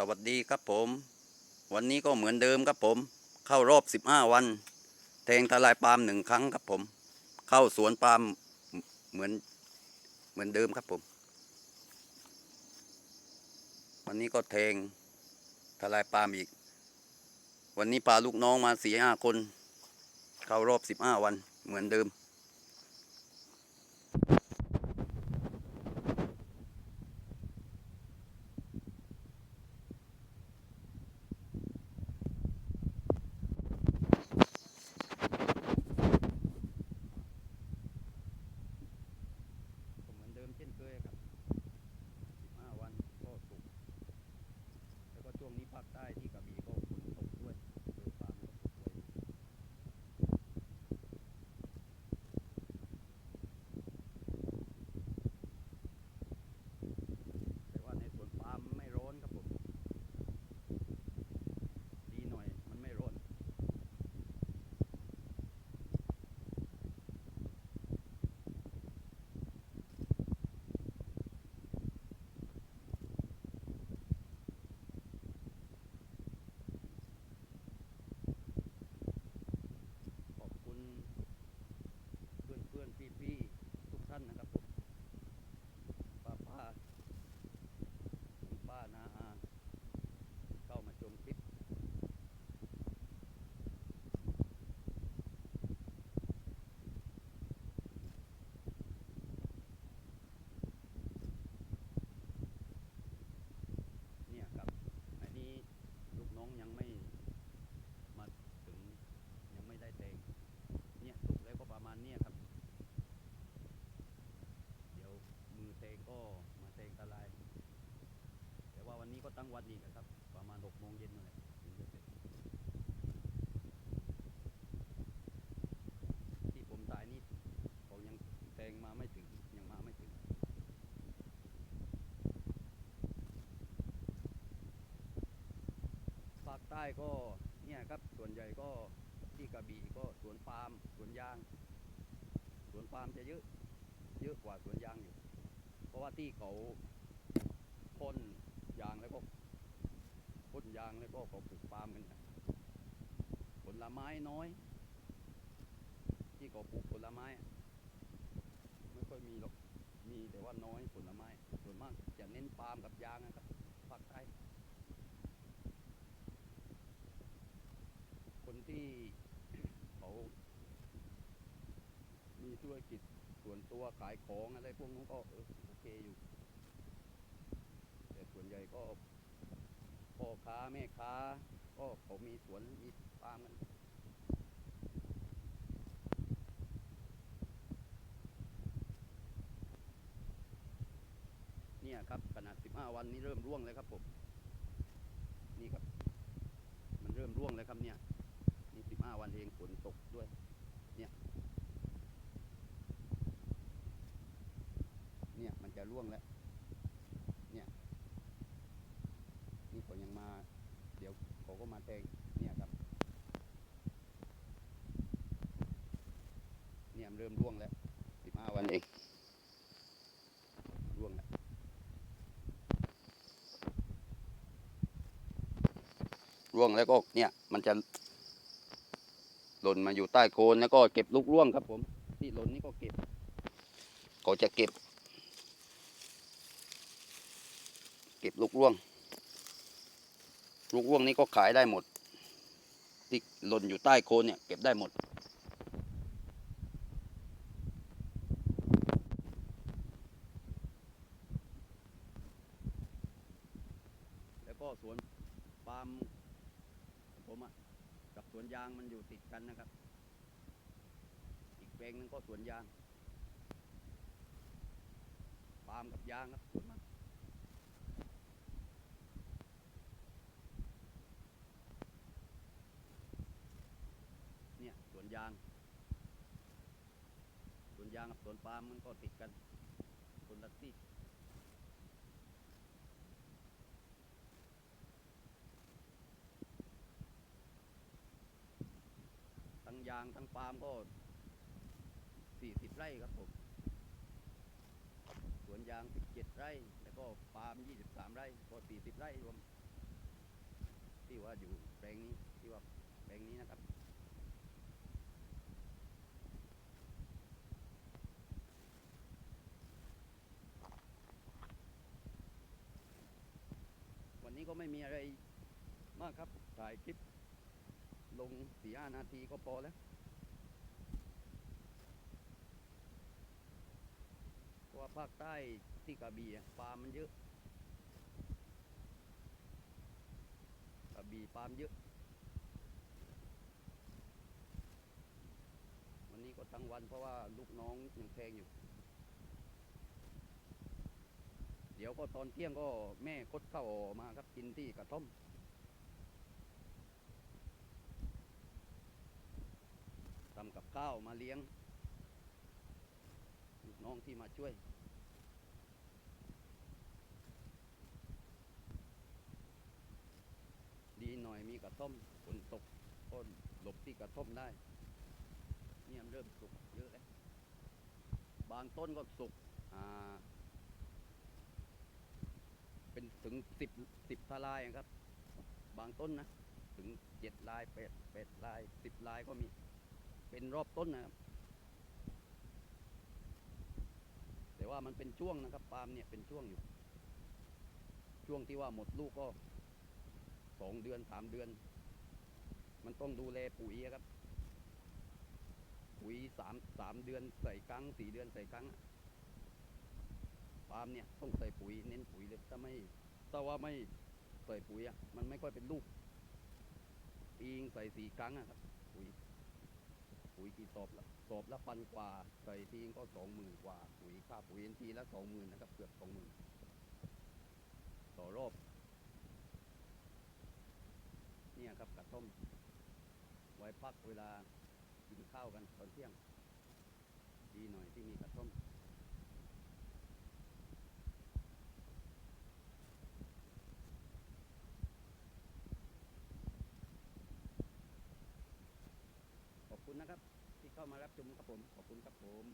สวัสดีครับผม วันนี้ก็เหมือนเดิมครับผม เข้ารอบ 15 วัน แทงทลายปาล์มหนึ่งครั้งครับผม เข้าสวนปาล์มเหมือนเหมือนเดิมครับผม วันนี้ก็แทงทลายปาล์มอีก วันนี้พาลูกน้องมาสี่ห้าคน เข้ารอบ 15 วันเหมือนเดิม ก็ เหมือนเดิมเช่นเคยครับ 15 วันก็สุก แล้วก็ช่วงนี้ภาคใต้ที่กระบี่ก็ฝนตกด้วยเออฟาร์มก็ตกด้วยแต่ว่าในสวนปาล์มไม่ร้อนครับผม ดีหน่อยมันไม่ร้อน ขอบคุณเพื่อนเพื่อนพี่พี่ๆทุกท่านนะครับผมป้าป้าคุณป้านาอาเข้ามาชมคลิป เนี่ยครับ อันนี้ลูกน้องยังไม่มาถึงยังไม่ได้เตง เนี่ยสุกแล้วก็ประมาณเนี้ยครับ เดี๋ยวมือเตงก็มาเตงตะลาย แต่ว่าวันนี้ก็ตั้งวันอีกอะครับ ประมาณหกโมงเย็นนั่นแหละถึงจะเสร็จ ที่ผมถ่ายนี่เขายังเตงมาไม่ถึงยังมาไม่ถึง ภาค ใต้ก็เนี่ยครับส่วนใหญ่ก็ที่กระบี่ก็สวนปาล์มสวนยาง สวนปาล์มจะเยอะเยอะกว่าสวนยางอยู่ เพราะว่าที่เขาพ่นยางแล้วก็พ่นยางแล้วก็เขาปลูกปาล์มกันผลไม้น้อย ที่เขาปลูกผลไม้ไม่ค่อยมีหรอกมีแต่ว่าน้อยผลไม้ส่วนมากจะเน้นปาล์มกับยางนะครับภาคใต้ คน ที่เขามีธุรกิจส่วนตัวขายของอะไรพวกนู้นก็โอเคอยู่ แต่ส่วนใหญ่ก็พ่อค้าแม่ค้า ก็เขามีสวนมีฟาร์มกันเนี่ยครับขนาด 15 วันนี้เริ่มร่วงเลยครับผม นี่ครับ มันเริ่มร่วงแล้วครับเนี่ย นี่สิบห้าวันเองฝนตกด้วย เนี่ย เนี่ยมันจะ ร่วงแล้ว เนี่ย นี่เขายังมา เดี๋ยวเขาก็มาแทงเนี่ยครับ เนี่ยเริ่มร่วงแล้วสิบห้าวันเองร่วงแล้วร่วงแล้วก็เนี่ยมันจะหล่นมาอยู่ใต้โคนแล้วก็เก็บลูกร่วงครับผม ที่หล่นนี่ก็เก็บเขาจะเก็บ เก็บลูกร่วง ลูกร่วงนี่ก็ขายได้หมดที่หล่นอยู่ใต้โคนเนี่ยเก็บได้หมด แล้วก็สวนปาล์มผมอะกับสวนยางมันอยู่ติดกันนะครับ อีกแปลงหนึงก็สวนยาง ปาล์มกับยางครับสวนมากเนี่ ยสวนยาง สวนยางกับสวนปาล์มมันก็ติดกันคนละที่ทั้งยางทั้งปาล์มก็สี่สิบไร่ครับผม สวนยางสิบเจ็ดไร่ แล้วก็ปาล์มยี่สิบสามไร่ ก็สี่สิบไร่รวม ที่ว่าอยู่แปลงนี้ ที่ว่าแปลงนี้นะครับ นี้ก็ไม่มีอะไรมากครับ ถ่ายคลิป ลงสี่ห้านาทีก็พอแล้ว เพราะว่าภาคใต้ที่กระบี่ปลามันเยอะกระบี่ปลามเยอะ วันนี้ก็ทั้งวันเพราะว่าลูกน้องยังแทงอยู่ เดี๋ยวก็ตอนเที่ยงก็แม่คดเข้าวออมาครับกินที่กระท่อม ทำกับข้าวมาเลี้ยงลูกน้องที่มาช่วย ดีหน่อยมีกระท่อมฝนตกก็หลบที่กระท่อมได้ เนี่ยมันเริ่มสุกเยอะแล้ว บางต้นก็สุกอ่า ถึงสิบสิบทลายครับ บางต้นนะ ถึงเจ็ดลายแปดแปดลายสิบลายก็มี เป็นรอบต้นนะครับ แต่ว่ามันเป็นช่วงนะครับปาล์มเนี่ยเป็นช่วงอยู่ ช่วงที่ว่าหมดลูกก็สองเดือนสามเดือน มันต้องดูแลปุ๋ยครับ ปุ๋ยสามสามเดือนใส่ครั้งสี่เดือนใส่ครั้งปาล์มเนี่ยต้องใส่ปุ๋ยเน้นปุ๋ยเลยถ้าไม่ ถ้าว่าไม่ใส่ปุ๋ยอะมันไม่ค่อยเป็นลูกปีงใส่สี่ครั้งอะครับปุ๋ยปุ๋ยกี่สอบละสอบละพันกว่า ใส่ทีงก็สองหมื่นกว่า ปุ๋ยค่าปุ๋ยเอ็นทีละสองหมื่นนะครับเกือบสองหมื่นต่อรอบเนี่ยครับกระต้ม ไว้พักเวลากินข้าวกันตอนเที่ยง ดีหน่อยที่มีกระต้ม ขอบคุณ นะครับ ที่เข้ามารับชมครับผมขอบคุณครับผม